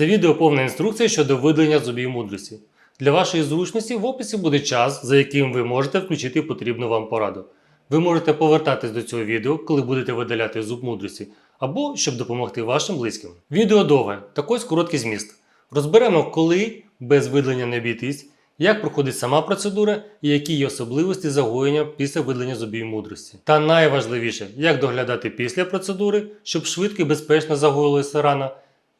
Це відео повна інструкція щодо видалення зубів мудрості. Для вашої зручності в описі буде час, за яким ви можете включити потрібну вам пораду. Ви можете повертатись до цього відео, коли будете видаляти зуб мудрості, або щоб допомогти вашим близьким. Відео довге, так ось короткий зміст. Розберемо, коли без видалення не обійтись, як проходить сама процедура і які є особливості загоєння після видалення зубів мудрості. Та найважливіше, як доглядати після процедури, щоб швидко і безпечно загоїлася рана.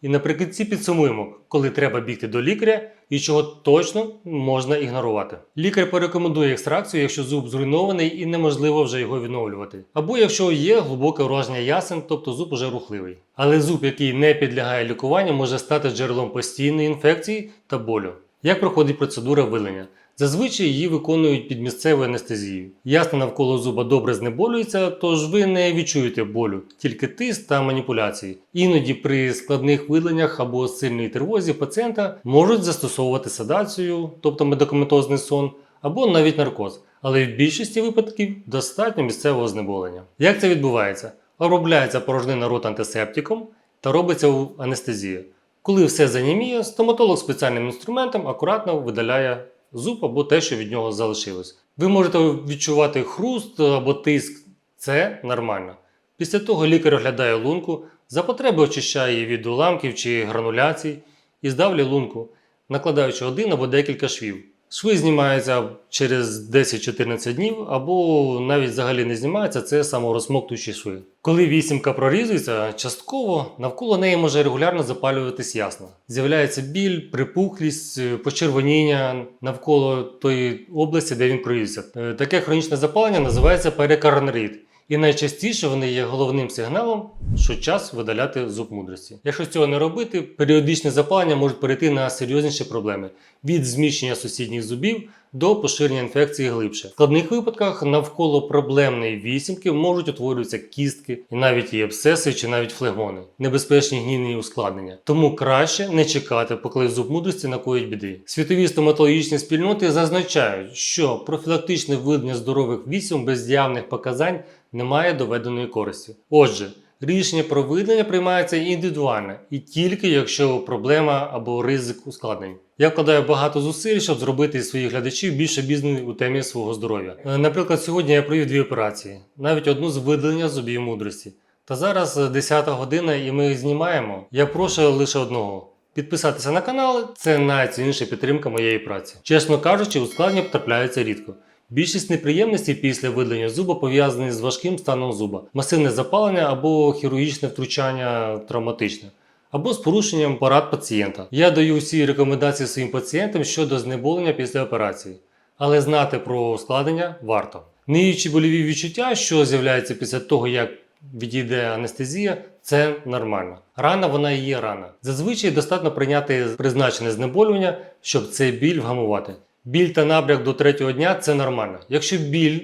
І наприкінці підсумуємо, коли треба бігти до лікаря і чого точно можна ігнорувати. Лікар порекомендує екстракцію, якщо зуб зруйнований і неможливо вже його відновлювати. Або якщо є глибоке ураження ясен, тобто зуб уже рухливий. Але зуб, який не підлягає лікуванню, може стати джерелом постійної інфекції та болю. Як проходить процедура вилення? Зазвичай її виконують під місцевою анестезією. Ясна навколо зуба добре знеболюється, тож ви не відчуєте болю, тільки тиск та маніпуляції. Іноді при складних видаленнях або сильній тривозі пацієнта можуть застосовувати седацію, тобто медикаментозний сон, або навіть наркоз. Але в більшості випадків достатньо місцевого знеболення. Як це відбувається? Обробляється порожнина рот антисептиком та робиться анестезія. Коли все заніміє, стоматолог спеціальним інструментом акуратно видаляє зуб або те, що від нього залишилось. Ви можете відчувати хруст або тиск, це нормально. Після того лікар оглядає лунку, за потреби очищає її від уламків чи грануляцій і здавлює лунку, накладаючи один або декілька швів. Шви знімаються через 10-14 днів, або навіть взагалі не знімаються, це саморозмоктуючі шви. Коли вісімка прорізується, частково навколо неї може регулярно запалюватись ясно. З'являється біль, припухлість, е, почервоніння навколо тої області, де він прорізався. Е, Таке хронічне запалення називається перикоронарит. І найчастіше вони є головним сигналом, що час видаляти зуб мудрості. Якщо цього не робити, періодичне запалення може перейти на серйозніші проблеми від зміщення сусідніх зубів до поширення інфекції глибше. В складних випадках навколо проблемної вісімки можуть утворюватися кістки, і навіть і абсцеси чи навіть флегмони, небезпечні гнійні ускладнення. Тому краще не чекати, поки зуб мудрості накоїть біди. Світові стоматологічні спільноти зазначають, що профілактичне видалення здорових вісім без явних показань не має доведеної користі. Отже, рішення про видалення приймається індивідуально і тільки якщо проблема або ризик ускладнень. Я вкладаю багато зусиль, щоб зробити своїх глядачів більш обізнаними у темі свого здоров'я. Е, Наприклад, сьогодні я провів дві операції, навіть одну з видалення зубів мудрості. Та зараз е, 10 година і ми знімаємо. Я прошу лише одного. Підписатися на канал це найцінніша підтримка моєї праці. Чесно кажучи, ускладнення потрапляються рідко. Більшість неприємностей після видалення зуба пов'язані з важким станом зуба, масивне запалення або хірургічне втручання травматичне, або з порушенням парад пацієнта. Я даю всі рекомендації своїм пацієнтам щодо знеболення після операції, але знати про ускладнення варто. Ниючі больові відчуття, що з'являються після того, як відійде анестезія, це нормально. Рана вона і є рана. Зазвичай достатньо прийняти призначене знеболювання, щоб цей біль вгамувати. Біль та набряк до третього дня це нормально. Якщо біль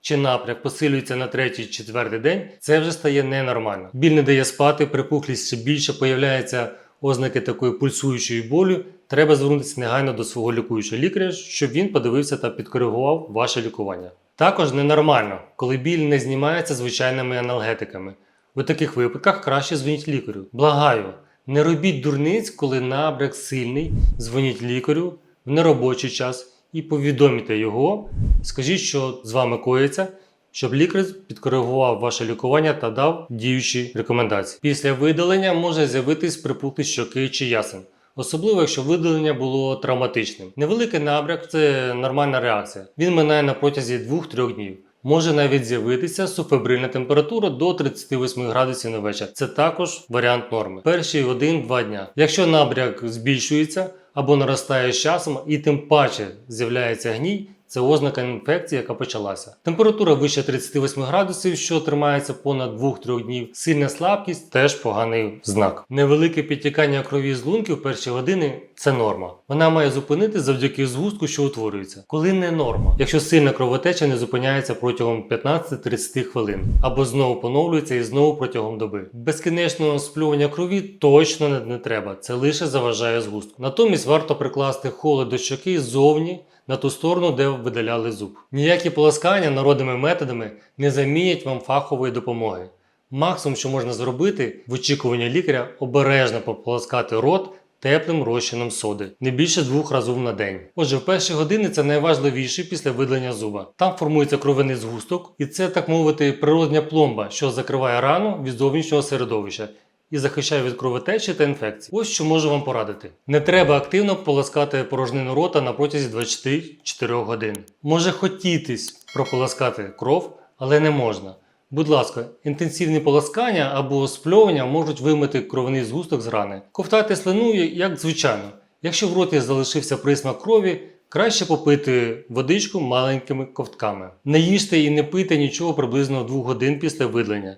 чи напряг посилюється на третій четвертий день, це вже стає ненормально. Біль не дає спати, припухлість ще більше появляється ознаки такої пульсуючої болю. Треба звернутися негайно до свого лікуючого лікаря, щоб він подивився та підкоригував ваше лікування. Також ненормально, коли біль не знімається звичайними аналгетиками. У таких випадках краще дзвоніть лікарю. Благаю, не робіть дурниць, коли набряк сильний, дзвоніть лікарю в неробочий час і повідомите його, скажіть, що з вами коїться, щоб лікар підкоригував ваше лікування та дав діючі рекомендації. Після видалення може з'явитись припухлість щоки чи ясен. Особливо, якщо видалення було травматичним. Невеликий набряк це нормальна реакція. Він минає на протязі 2-3 днів. Може навіть з'явитися субфебрильна температура до 38 градусів на вечір. Це також варіант норми. Перші 1-2 дня. Якщо набряк збільшується або наростає з часом, і тим паче з'являється гній, це ознака інфекції, яка почалася. Температура вище 38 градусів, що тримається понад 2-3 днів. Сильна слабкість теж поганий знак. Невелике підтікання крові з лунки в перші години це норма. Вона має зупинити завдяки згустку, що утворюється. Коли не норма, якщо сильна кровотеча не зупиняється протягом 15-30 хвилин, або знову поновлюється і знову протягом доби. Безкінечного сплювання крові точно не, треба, це лише заважає згустку. Натомість варто прикласти холод до щоки ззовні на ту сторону, де видаляли зуб. Ніякі полоскання народними методами не замінять вам фахової допомоги. Максимум, що можна зробити в очікуванні лікаря, обережно пополоскати рот теплим розчином соди, не більше двох разів на день. Отже, в перші години це найважливіше після видалення зуба. Там формується кровяний згусток, і це, так мовити, природня пломба, що закриває рану від зовнішнього середовища. І захищає від кровотечі та інфекцій. Ось що можу вам порадити. Не треба активно полоскати порожнину рота на протязі 24 годин. Може хотітись прополоскати кров, але не можна. Будь ласка, інтенсивні полоскання або спльовування можуть вимити кровяний згусток з рани. Ковтайте слину, як звичайно. Якщо в роті залишився присмак крові, краще попити водичку маленькими ковтками. Не їжте і не пийте нічого приблизно 2 годин після видалення.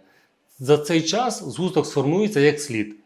За цей час згусток сформується як слід.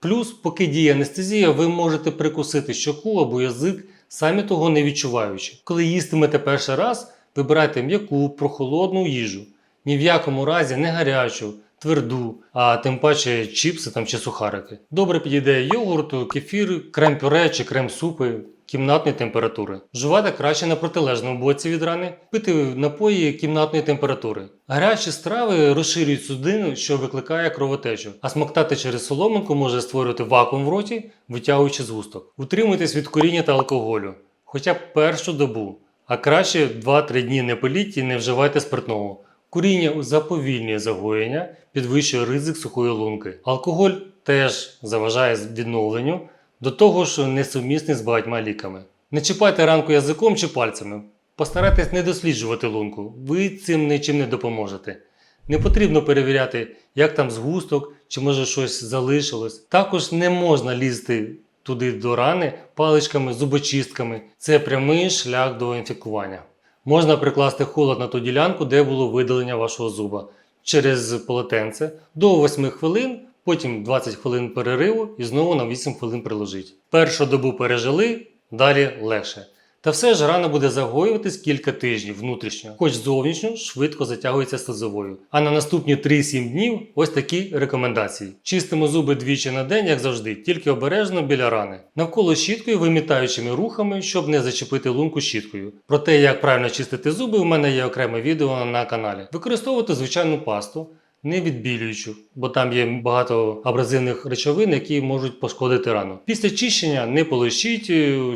Плюс, поки діє анестезія, ви можете прикусити щоку або язик, самі того не відчуваючи. Коли їстимете перший раз, вибирайте м'яку, прохолодну їжу. Ні в якому разі не гарячу, тверду, а тим паче чіпси там чи сухарики. Добре підійде йогурт, кефір, крем-пюре чи крем-супи кімнатної температури. Вживати краще на протилежному боці від рани, пити напої кімнатної температури. Гарячі страви розширюють судину, що викликає кровотечу, а смоктати через соломинку може створювати вакуум в роті, витягуючи згусток. Утримуйтесь від коріння та алкоголю, хоча б першу добу, а краще 2-3 дні не пиліть і не вживайте спиртного. Куріння заповільнює загоєння, підвищує ризик сухої лунки. Алкоголь теж заважає відновленню, до того ж несумісний з багатьма ліками. Не чіпайте ранку язиком чи пальцями. Постарайтесь не досліджувати лунку, ви цим нічим не допоможете. Не потрібно перевіряти, як там згусток, чи може щось залишилось. Також не можна лізти туди до рани паличками, зубочистками. Це прямий шлях до інфікування. Можна прикласти холод на ту ділянку, де було видалення вашого зуба через полотенце до 8 хвилин, потім 20 хвилин перериву і знову на 8 хвилин приложить. Першу добу пережили, далі легше. Та все ж рана буде загоюватись кілька тижнів внутрішньо, хоч зовнішньо швидко затягується слизовою. А на наступні 3-7 днів ось такі рекомендації: чистимо зуби двічі на день, як завжди, тільки обережно біля рани. Навколо щіткою вимітаючими рухами, щоб не зачепити лунку щіткою. Про те, як правильно чистити зуби, у мене є окреме відео на каналі. Використовувати звичайну пасту. Не відбілюючу, бо там є багато абразивних речовин, які можуть пошкодити рану. Після чищення не полощіть, е,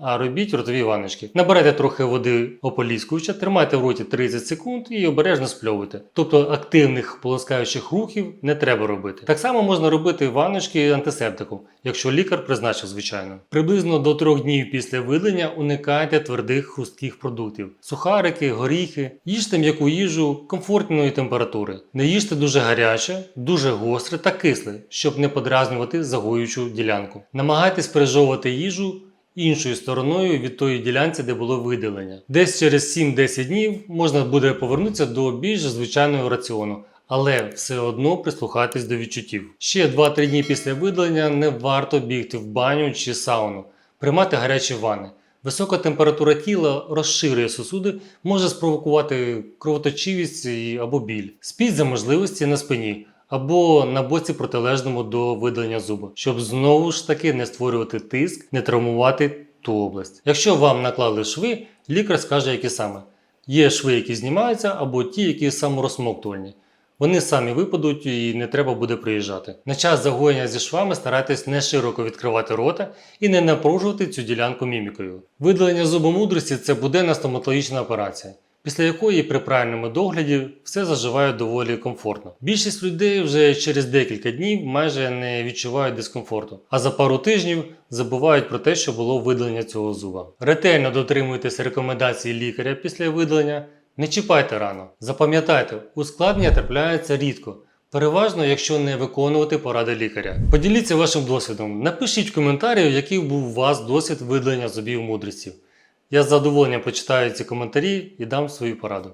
а робіть ротові ванночки. Набирайте трохи води ополіскувача, тримайте в роті 30 секунд і обережно спльовуйте. Тобто активних полоскаючих рухів не треба робити. Так само можна робити ванночки антисептиком, якщо лікар призначив, звичайно. Приблизно до 3 днів після видалення уникайте твердих хрустких продуктів: сухарики, горіхи, їжте м'яку їжу комфортної температури. Не їжте дуже гаряче, дуже гостре та кисле, щоб не подразнювати загоюючу ділянку. Намагайтесь пережовувати їжу іншою стороною від тої ділянці, де було видалення. Десь через 7-10 днів можна буде повернутися до більш звичайного раціону. Але все одно прислухайтесь до відчуттів. Ще 2-3 дні після видалення не варто бігти в баню чи сауну, приймати гарячі ванни. Висока температура тіла розширює сосуди, може спровокувати кровоточивість або біль. Спіть за можливості на спині або на боці протилежному до видалення зуба, щоб знову ж таки не створювати тиск, не травмувати ту область. Якщо вам наклали шви, лікар скаже, які саме. Є шви, які знімаються, або ті, які саморозсмоктувальні. Вони самі випадуть і не треба буде приїжджати. На час загоєння зі швами старайтесь не широко відкривати рота і не напружувати цю ділянку мімікою. Видалення зубомудрості це буденна стоматологічна операція, після якої при правильному догляді все заживає доволі комфортно. Більшість людей вже через декілька днів майже не відчувають дискомфорту, а за пару тижнів забувають про те, що було видалення цього зуба. Ретельно дотримуйтесь рекомендацій лікаря після видалення. Не чіпайте рану. Запам'ятайте, ускладнення трапляються рідко. Переважно, якщо не виконувати поради лікаря. Поділіться вашим досвідом. Напишіть в коментарі, який був у вас досвід видалення зубів мудрістів. Я з задоволенням почитаю ці коментарі і дам свою пораду.